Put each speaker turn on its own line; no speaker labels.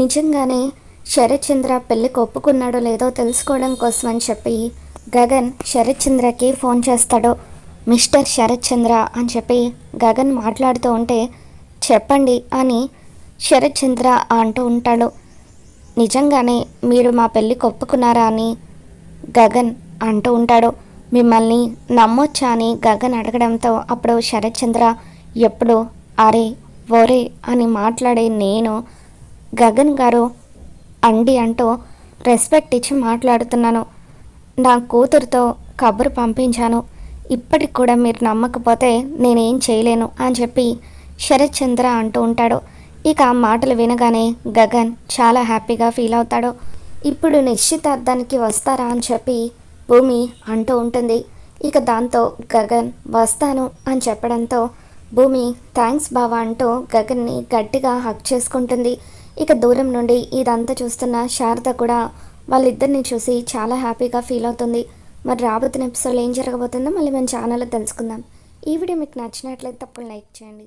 నిజంగానే శరత్చంద్ర పెళ్ళికి ఒప్పుకున్నాడో లేదో తెలుసుకోవడం కోసం అని చెప్పి గగన్ శరత్ చంద్రకి ఫోన్ చేస్తాడు. మిస్టర్ శరత్చంద్ర అని చెప్పి గగన్ మాట్లాడుతూ ఉంటే చెప్పండి అని శరత్చంద్ర అంటూ ఉంటాడు. నిజంగానే మీరు మా పెళ్ళికి ఒప్పుకున్నారా అని గగన్ అంటూ ఉంటాడు. మిమ్మల్ని నమ్మొచ్చా అని గగన్ అడగడంతో అప్పుడు శరత్చంద్ర ఎప్పుడు అరే ఒరే అని మాట్లాడే నేను గగన్ గారు అండి అంటూ రెస్పెక్ట్ ఇచ్చి మాట్లాడుతున్నాను. నా కూతురుతో కబురు పంపించాను. ఇప్పటికి కూడా మీరు నమ్మకపోతే నేనేం చేయలేను అని చెప్పి శరత్ చంద్ర అంటూ ఉంటాడు. ఇక ఆ మాటలు వినగానే గగన్ చాలా హ్యాపీగా ఫీల్ అవుతాడు. ఇప్పుడు నిశ్చితార్థానికి వస్తారా అని చెప్పి భూమి అంటూ ఉంటుంది. ఇక దాంతో గగన్ వస్తాను అని చెప్పడంతో భూమి థ్యాంక్స్ బావా అంటూ గగన్ని గట్టిగా హక్ చేసుకుంటుంది. ఇక దూరం నుండి ఇదంతా చూస్తున్న శారద కూడా వాళ్ళిద్దరిని చూసి చాలా హ్యాపీగా ఫీల్ అవుతుంది. మరి రాబోతున్న ఎపిసోడ్లో ఏం జరగబోతుందో మళ్ళీ మన ఛానల్లో తెలుసుకుందాం. ఈ వీడియో మీకు నచ్చినట్లయితే తప్పకుండా లైక్ చేయండి.